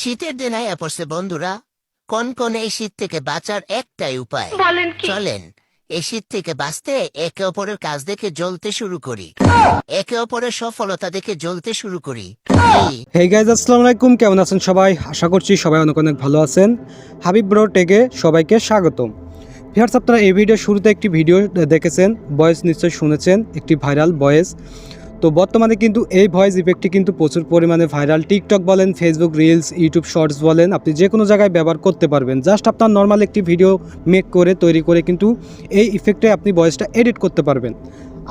শীতের দিন পড়ছে বন্ধুরা। কোন কোন এই শীত থেকে বাঁচার একটাই উপায়। বলেন চলেন এই শীত থেকে বাঁচতে একে অপরের কাজ দেখে জ্বলতে শুরু করি। একে অপরের সফলতা দেখে জ্বলতে শুরু করি। হে গাইজ আসসালামু আলাইকুম। কেমন আছেন সবাই? আশা করছি সবাই অনেক অনেক ভালো আছেন। হাবিব ব্রো টেকে সবাইকে স্বাগতম। ভিউয়ার্স আপনারা এই ভিডিও শুরুতে একটি ভিডিও দেখেছেন ভয়েস নিশ্চয়ই শুনেছেন একটি ভাইরাল ভয়েস তো বর্তমানে কিন্তু এই ভয়েস ইফেক্টটি কিন্তু প্রচুর পরিমাণে ভাইরাল টিকটক বলেন ফেসবুক রিলস ইউটিউব শর্টস বলেন, আপনি যে কোনো জায়গায় ব্যবহার করতে পারবেন। জাস্ট আপনার নর্মাল একটি ভিডিও মেক করে, তৈরি করে কিন্তু এই ইফেক্টে আপনি ভয়েসটা এডিট করতে পারবেন।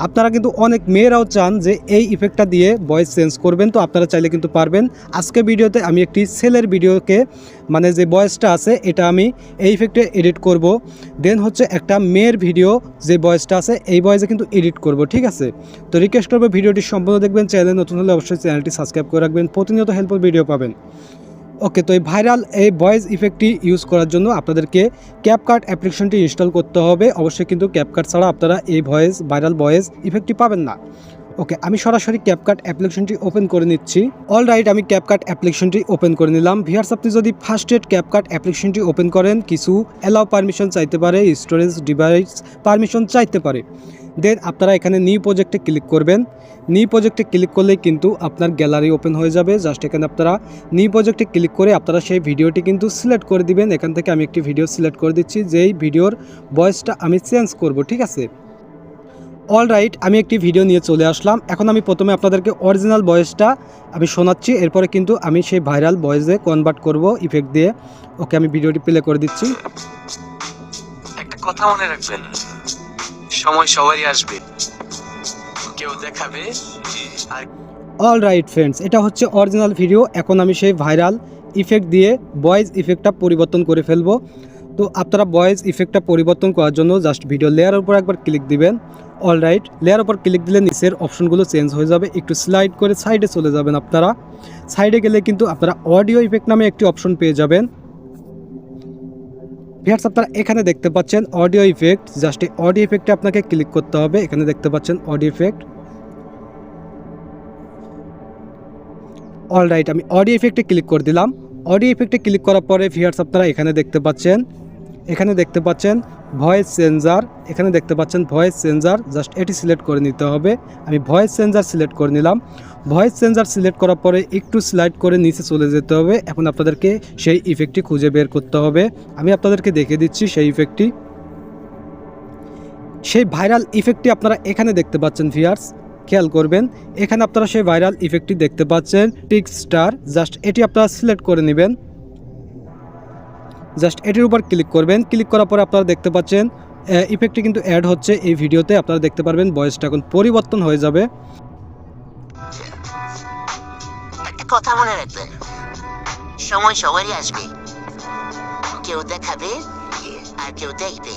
আপনারা কিন্তু অনেক মেয়েরাও চান যে এই ইফেক্টটা দিয়ে ভয়েস চেঞ্জ করবেন, তো আপনারা চাইলে কিন্তু পারবেন। আজকে ভিডিওতে আমি একটি সেলের ভিডিওকে মানে যে ভয়েসটা আছে, এটা আমি এই ইফেক্টে এডিট করব। দেন হচ্ছে একটা মেয়ের ভিডিও যে ভয়েসটা আছে, এই ভয়েসে কিন্তু এডিট করব, ঠিক আছে? তো রিকোয়েস্ট করব ভিডিওটি সম্পূর্ণ দেখবেন চ্যানেল নতুন হলে অবশ্যই চ্যানেলটি সাবস্ক্রাইব করে রাখবেন, প্রতিনিয়ত হেল্পফুল ভিডিও পাবেন। ওকে তো এই ভাইরাল এই ভয়েস ইফেক্টটি ইউজ করার জন্য আপনাদেরকে ক্যাপকার্ট অ্যাপ্লিকেশনটি ইনস্টল করতে হবে। অবশ্যই কিন্তু ক্যাপকার্ট ছাড়া আপনারা এই ভয়েস ভাইরাল ভয়েস ইফেক্টটি পাবেন না। ওকে আমি সরাসরি ক্যাপকার্ট অ্যাপ্লিকেশনটি ওপেন করে নিচ্ছি। অল রাইট আমি ক্যাপকার্ট অ্যাপ্লিকেশনটি ওপেন করে নিলাম। ভিয়ার্স আপনি যদি ফার্স্ট এড ক্যাপকার্ট অ্যাপ্লিকেশনটি ওপেন করেন, কিছু অ্যালাউ পারমিশন চাইতে পারে স্টোরেজ ডিভাইস পারমিশন চাইতে পারে। দেন আপনারা এখানে নিউ প্রজেক্টে ক্লিক করবেন। নিউ প্রজেক্টে ক্লিক করলেই কিন্তু আপনার গ্যালারি ওপেন হয়ে যাবে। জাস্ট এখানে আপনারা নিউ প্রজেক্টে ক্লিক করে আপনারা সেই ভিডিওটি কিন্তু সিলেক্ট করে দিবেন। এখান থেকে আমি একটি ভিডিও সিলেক্ট করে দিচ্ছি। যেই ভিডিওর ভয়েসটা আমি চেঞ্জ করব, ঠিক আছে? অল রাইট আমি একটি ভিডিও নিয়ে চলে আসলাম। এখন আমি প্রথমে আপনাদেরকে অরিজিনাল ভয়েসটা আমি শোনাচ্ছি। এরপরে কিন্তু আমি সেই ভাইরাল ভয়েসে কনভার্ট করব ইফেক্ট দিয়ে। ওকে আমি ভিডিওটি প্লে করে দিচ্ছি। একটা কথা মনে রাখবেন। সময় সবারই আসবে। কেউ দেখাবে? অল রাইট ফ্রেন্ডস এটা হচ্ছে অরিজিনাল ভিডিও এখন আমি সেই ভাইরাল ইফেক্ট দিয়ে ভয়েস ইফেক্টটা পরিবর্তন করে ফেলব। তো আপনারা ভয়েস ইফেক্টটা পরিবর্তন করার জন্য জাস্ট ভিডিও লেয়ারের উপর একবার ক্লিক দিবেন। অল রাইট লেয়ার উপর ক্লিক দিলে নিচের অপশনগুলো চেঞ্জ হয়ে যাবে। একটু স্লাইড করে সাইডে চলে যাবেন আপনারা। সাইডে গেলে কিন্তু আপনারা অডিও ইফেক্ট নামে একটি অপশন পেয়ে যাবেন। ভিয়ার্স আপনারা এখানে দেখতে পাচ্ছেন অডিও ইফেক্ট জাস্ট এই অডিও ইফেক্টে আপনাকে ক্লিক করতে হবে। এখানে দেখতে পাচ্ছেন অডিও ইফেক্ট অল রাইট আমি অডিও ইফেক্টে ক্লিক করে দিলাম। অডিও ইফেক্টে ক্লিক করার পরে ভিয়ার্স আপনারা এখানে দেখতে পাচ্ছেন, এখানে দেখতে পাচ্ছেন ভয়েস চেঞ্জার এখানে দেখতে পাচ্ছেন ভয়েস চেঞ্জার জাস্ট এটি সিলেক্ট করে নিতে হবে। আমি ভয়েস চেঞ্জার সিলেক্ট করে নিলাম। ভয়েস চেঞ্জার সিলেক্ট করার পরে একটু স্লাইড করে নিচে চলে যেতে হবে। এখন আপনাদেরকে সেই ইফেক্টটি খুঁজে বের করতে হবে। আমি আপনাদেরকে দেখে দিচ্ছি সেই ইফেক্টটি। সেই ভাইরাল ইফেক্টটি আপনারা এখানে দেখতে পাচ্ছেন ভিয়ার্স খেয়াল করবেন, এখানে আপনারা সেই ভাইরাল ইফেক্টটি দেখতে পাচ্ছেন। টিক স্টার, জাস্ট এটি আপনারা সিলেক্ট করে নেবেন। জাস্ট এটির উপর ক্লিক করবেন। ক্লিক করার পরে আপনারা দেখতে পাচ্ছেন ইফেক্টটি কিন্তু অ্যাড হচ্ছে। এই ভিডিওতে আপনারা দেখতে পারবেন, ভয়েসটা এখন পরিবর্তন হয়ে যাবে। কথা মনে রাখবেন সময় সবারই আসবে। কেউ দেখাবে, আর কেউ দেখবে।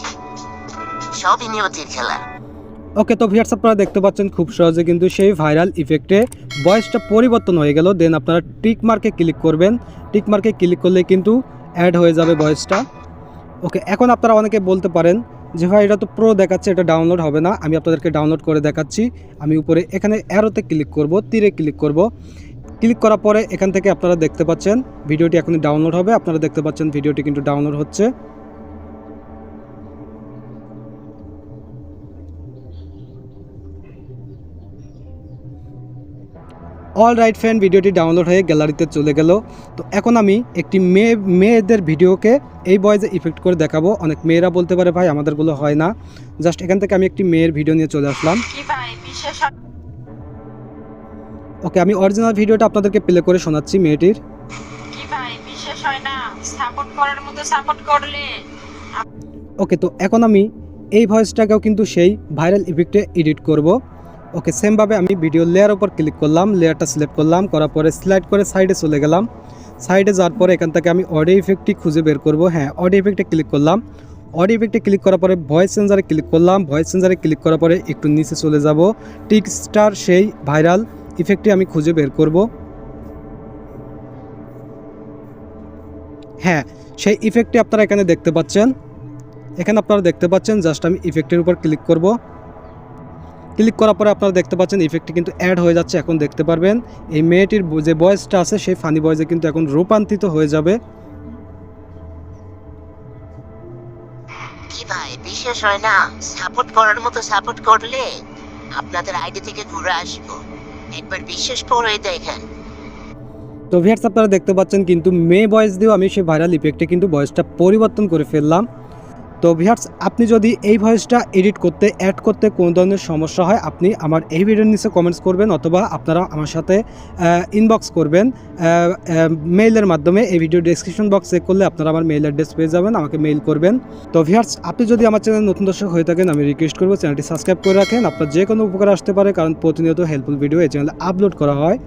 সবই নিয়তির খেলা। ওকে, তো ভিয়ার্স আপনারা দেখতে পাচ্ছেন খুব সহজে কিন্তু সেই ভাইরাল ইফেক্টে ভয়েসটা পরিবর্তন হয়ে গেল। দেন আপনারা টিক মার্কে ক্লিক করবেন। টিক মার্কে ক্লিক করলে কিন্তু অ্যাড হয়ে যাবে ভয়েসটা। ওকে, এখন আপনারা অনেকে বলতে পারেন যে, ভাই, এটা তো প্রো দেখাচ্ছে, এটা ডাউনলোড হবে না। আমি আপনাদেরকে ডাউনলোড করে দেখাচ্ছি। আমি উপরে এখানে অ্যারোতে ক্লিক করব, তীরে ক্লিক করব। ক্লিক করার পরে এখান থেকে আপনারা দেখতে পাচ্ছেন, ভিডিওটি এখনই ডাউনলোড হবে। আপনারা দেখতে পাচ্ছেন ভিডিওটি কিন্তু ডাউনলোড হচ্ছে। অল রাইট ফ্রেন্ড ভিডিওটি ডাউনলোড হয়ে গ্যালারিতে চলে গেল। তো এখন আমি একটি মেয়ে, মেয়েদের ভিডিওকে এই বয়েজে ইফেক্ট করে দেখাবো। অনেক মেয়েরা বলতে পারে, ভাই, আমাদেরগুলো হয় না। জাস্ট এখান থেকে আমি একটি মেয়ের ভিডিও নিয়ে চলে আসলাম। ওকে আমি অরিজিনাল ভিডিওটা আপনাদেরকে প্লে করে শোনাচ্ছি মেয়েটির। কি ভাই বিশেষ হয় না? সাপোর্ট করার মতো সাপোর্ট করলে। ওকে তো এখন আমি এই ভয়েসটাকেও কিন্তু সেই ভাইরাল ইফেক্টে এডিট করব। ওকে সেমভাবে আমি ভিডিও লেয়ার উপর ক্লিক করলাম লেয়ারটা সিলেক্ট করলাম করার পরে স্লাইড করে সাইডে চলে গেলাম। সাইডে যাওয়ার পরে এখান থেকে আমি অডিও ইফেক্টটি খুঁজে বের করব। হ্যাঁ অডিও ইফেক্টে ক্লিক করলাম। অডিও ইফেক্টে ক্লিক করার পরে ভয়েস সেন্সারে ক্লিক করলাম। ভয়েস সেন্সারে ক্লিক করার পরে একটু নিচে চলে যাব। টিক স্টার সেই ভাইরাল ইফেক্টটি আমি খুঁজে বের করব। হ্যাঁ সেই ইফেক্টটি আপনারা এখানে দেখতে পাচ্ছেন। এখানে আপনারা দেখতে পাচ্ছেন জাস্ট আমি ইফেক্টের উপর ক্লিক করব। ক্লিক করার পরে আপনারা দেখতে পাচ্ছেন ইফেক্টটি কিন্তু অ্যাড হয়ে যাচ্ছে, এখন দেখতে পারবেন। এই মেয়েটির যে বয়েসটা আছে, সেই ফানি বয়েসে কিন্তু এখন রূপান্তরিত হয়ে যাবে। কি ভাই হয় না। সাপোর্ট করার মতো সাপোর্ট করলে আপনাদের আইডি থেকে ঘুরে আসব। একবার বিশ্বাস করে দেখেন। তো ভিয়ার্স আপনারা দেখতে পাচ্ছেন কিন্তু মে বয়স দিয়েও আমি সেই ভাইরাল ইফেক্টে কিন্তু বয়সটা পরিবর্তন করে ফেললাম। তো ভিয়ার্স আপনি যদি এই ভয়েসটা এডিট করতে অ্যাড করতে কোন ধরনের সমস্যা হয়, আপনি আমার এই ভিডিওর নিচে কমেন্টস করবেন অথবা আপনারা আমার সাথে ইনবক্স করবেন। মেইলের মাধ্যমে এই ভিডিও ডেসক্রিপশন বক্স চেক করলে আপনারা আমার মেইল অ্যাড্রেস পেয়ে যাবেন, আমাকে মেইল করবেন। তো ভিয়ার্স আপনি যদি আমার চ্যানেল নতুন দর্শক হয়ে থাকেন, আমি রিকোয়েস্ট করব চ্যানেলটি সাবস্ক্রাইব করে রাখেন। আপনার যে কোনো উপকার আসতে পারে, কারণ প্রতিনিয়ত হেল্পফুল ভিডিও এই চ্যানেলে আপলোড করা হয়।